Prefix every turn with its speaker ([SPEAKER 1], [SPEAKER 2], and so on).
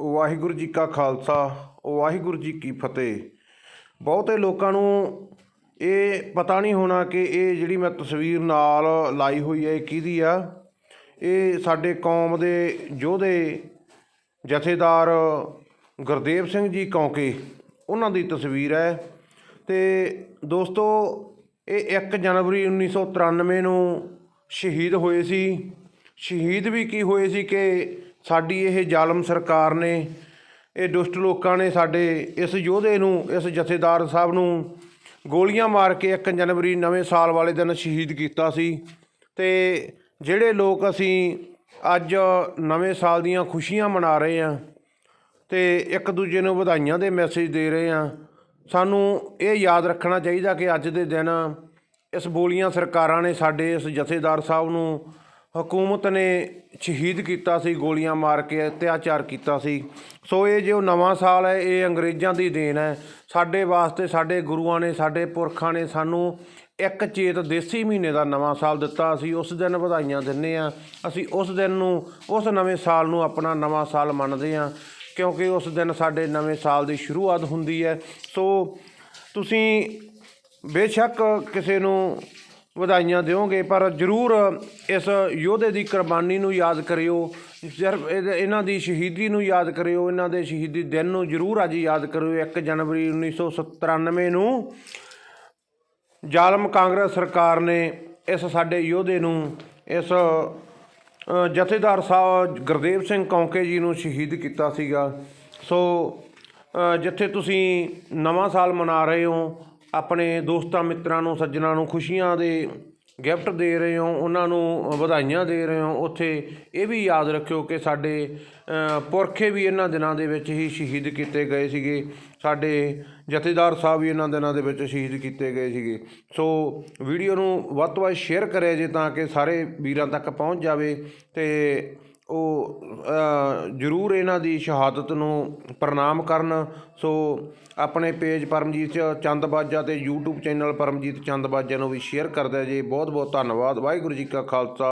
[SPEAKER 1] ਵਾਹਿਗੁਰੂ ਜੀ ਕਾ ਖਾਲਸਾ, ਵਾਹਿਗੁਰੂ ਜੀ ਕੀ ਫਤਿਹ। ਬਹੁਤੇ ਲੋਕਾਂ ਨੂੰ ਇਹ ਪਤਾ ਨਹੀਂ ਹੋਣਾ ਕਿ ਇਹ ਜਿਹੜੀ ਮੈਂ ਤਸਵੀਰ ਨਾਲ ਲਾਈ ਹੋਈ ਹੈ, ਇਹ ਕਿਹਦੀ ਆ? ਇਹ ਸਾਡੇ ਕੌਮ ਦੇ ਯੋਧੇ ਜਥੇਦਾਰ ਗੁਰਦੇਵ ਸਿੰਘ ਜੀ ਕੌਂਕੇ, ਉਹਨਾਂ ਦੀ ਤਸਵੀਰ ਹੈ। ਤੇ ਦੋਸਤੋ, ਇਹ 1 ਜਨਵਰੀ 1993 ਨੂੰ ਸ਼ਹੀਦ ਹੋਏ ਸੀ। ਸ਼ਹੀਦ ਵੀ ਕੀ ਹੋਏ ਸੀ ਕਿ ਸਾਡੀ ਇਹ ਜ਼ਾਲਮ ਸਰਕਾਰ ਨੇ, ਇਹ ਦੁਸ਼ਟ ਲੋਕਾਂ ਨੇ ਸਾਡੇ ਇਸ ਯੋਧੇ ਨੂੰ, ਇਸ ਜਥੇਦਾਰ ਸਾਹਿਬ ਨੂੰ ਗੋਲੀਆਂ ਮਾਰ ਕੇ 1 ਜਨਵਰੀ ਨਵੇਂ ਸਾਲ ਵਾਲੇ ਦਿਨ ਸ਼ਹੀਦ ਕੀਤਾ ਸੀ। ਤੇ ਜਿਹੜੇ ਲੋਕ ਅਸੀਂ ਅੱਜ ਨਵੇਂ ਸਾਲ ਦੀਆਂ ਖੁਸ਼ੀਆਂ ਮਨਾ ਰਹੇ ਹਾਂ ਤੇ ਇੱਕ ਦੂਜੇ ਨੂੰ ਵਧਾਈਆਂ ਦੇ ਮੈਸੇਜ ਦੇ ਰਹੇ ਹਾਂ, ਸਾਨੂੰ ਇਹ ਯਾਦ ਰੱਖਣਾ ਚਾਹੀਦਾ ਕਿ ਅੱਜ ਦੇ ਦਿਨ ਇਸ ਬੋਲੀਆਂ ਸਰਕਾਰਾਂ ਨੇ ਸਾਡੇ ਇਸ ਜਥੇਦਾਰ ਸਾਹਿਬ ਨੂੰ ਹਕੂਮਤ ਨੇ ਸ਼ਹੀਦ ਕੀਤਾ ਸੀ, ਗੋਲੀਆਂ ਮਾਰ ਕੇ ਅਤਿਆਚਾਰ ਕੀਤਾ ਸੀ। ਸੋ ਇਹ ਜੋ ਨਵਾਂ ਸਾਲ ਹੈ, ਇਹ ਅੰਗਰੇਜ਼ਾਂ ਦੀ ਦੇਣ ਹੈ। ਸਾਡੇ ਵਾਸਤੇ, ਸਾਡੇ ਗੁਰੂਆਂ ਨੇ, ਸਾਡੇ ਪੁਰਖਾਂ ਨੇ ਸਾਨੂੰ ਇੱਕ ਚੇਤ ਦੇਸੀ ਮਹੀਨੇ ਦਾ ਨਵਾਂ ਸਾਲ ਦਿੱਤਾ। ਅਸੀਂ ਉਸ ਦਿਨ ਵਧਾਈਆਂ ਦਿੰਨੇ ਆ ਅਸੀਂ ਉਸ ਦਿਨ ਨੂੰ, ਉਸ ਨਵੇਂ ਸਾਲ ਨੂੰ ਆਪਣਾ ਨਵਾਂ ਸਾਲ ਮੰਨਦੇ ਆ ਕਿਉਂਕਿ ਉਸ ਦਿਨ ਸਾਡੇ ਨਵੇਂ ਸਾਲ ਦੀ ਸ਼ੁਰੂਆਤ ਹੁੰਦੀ ਹੈ। ਸੋ ਤੁਸੀਂ ਬੇਸ਼ੱਕ ਕਿਸੇ ਨੂੰ ਵਧਾਈਆਂ ਦਿਓਗੇ, ਪਰ ਜ਼ਰੂਰ ਇਸ ਯੋਧੇ ਦੀ ਕੁਰਬਾਨੀ ਨੂੰ ਯਾਦ ਕਰਿਓ, ਸਿਰਫ ਇਹਦੇ- ਇਹਨਾਂ ਦੀ ਸ਼ਹੀਦੀ ਨੂੰ ਯਾਦ ਕਰਿਓ, ਇਹਨਾਂ ਦੇ ਸ਼ਹੀਦੀ ਦਿਨ ਨੂੰ ਜ਼ਰੂਰ ਅੱਜ ਯਾਦ ਕਰਿਓ 1 ਜਨਵਰੀ 1997 ਨੂੰ ਜ਼ਾਲਮ ਕਾਂਗਰਸ ਸਰਕਾਰ ਨੇ ਇਸ ਸਾਡੇ ਯੋਧੇ ਨੂੰ, ਇਸ ਜਥੇਦਾਰ ਸਾਹਿਬ ਗੁਰਦੇਵ ਸਿੰਘ ਕੌਂਕੇ ਜੀ ਨੂੰ ਸ਼ਹੀਦ ਕੀਤਾ ਸੀਗਾ। ਸੋ ਜਿੱਥੇ ਤੁਸੀਂ ਨਵਾਂ ਸਾਲ ਮਨਾ ਰਹੇ ਹੋ ਆਪਣੇ ਦੋਸਤਾਂ ਮਿੱਤਰਾਂ ਨੂੰ, ਸੱਜਣਾ ਨੂੰ, ਖੁਸ਼ੀਆਂ ਦੇ ਗਿਫਟ ਦੇ ਰਹੇ ਹੋ, ਉਹਨਾਂ ਨੂੰ ਵਧਾਈਆਂ ਦੇ ਰਹੇ ਹੋ, ਉੱਥੇ ਇਹ ਵੀ ਯਾਦ ਰੱਖਿਓ ਕਿ ਸਾਡੇ ਪੁਰਖੇ ਵੀ ਇਹਨਾਂ ਦਿਨਾਂ ਦੇ ਵਿੱਚ ਹੀ ਸ਼ਹੀਦ ਕੀਤੇ ਗਏ ਸੀਗੇ। ਸਾਡੇ ਜਥੇਦਾਰ ਸਾਹਿਬ ਵੀ ਇਹਨਾਂ ਦਿਨਾਂ ਦੇ ਵਿੱਚ ਸ਼ਹੀਦ ਕੀਤੇ ਗਏ ਸੀਗੇ। ਸੋ ਵੀਡੀਓ ਨੂੰ ਵੱਧ ਤੋਂ ਵੱਧ ਸ਼ੇਅਰ ਕਰਿਆ ਜੇ ਤਾਂ ਕਿ ਸਾਰੇ ਵੀਰਾਂ ਤੱਕ ਪਹੁੰਚ ਜਾਵੇ ਤੇ ਉਹ ਜ਼ਰੂਰ ਇਹਨਾਂ ਦੀ ਸ਼ਹਾਦਤ ਨੂੰ ਪ੍ਰਣਾਮ ਕਰਨ। ਸੋ ਆਪਣੇ ਪੇਜ ਪਰਮਜੀਤ ਚੰਦਬਾਜਾ ਤੇ YouTube ਚੈਨਲ ਪਰਮਜੀਤ ਚੰਦ ਬਾਜਾ ਨੂੰ ਵੀ ਸ਼ੇਅਰ ਕਰਦਾ ਜੀ ਬਹੁਤ ਬਹੁਤ ਧੰਨਵਾਦ। ਵਾਹਿਗੁਰੂ ਜੀ ਕਾ ਖਾਲਸਾ।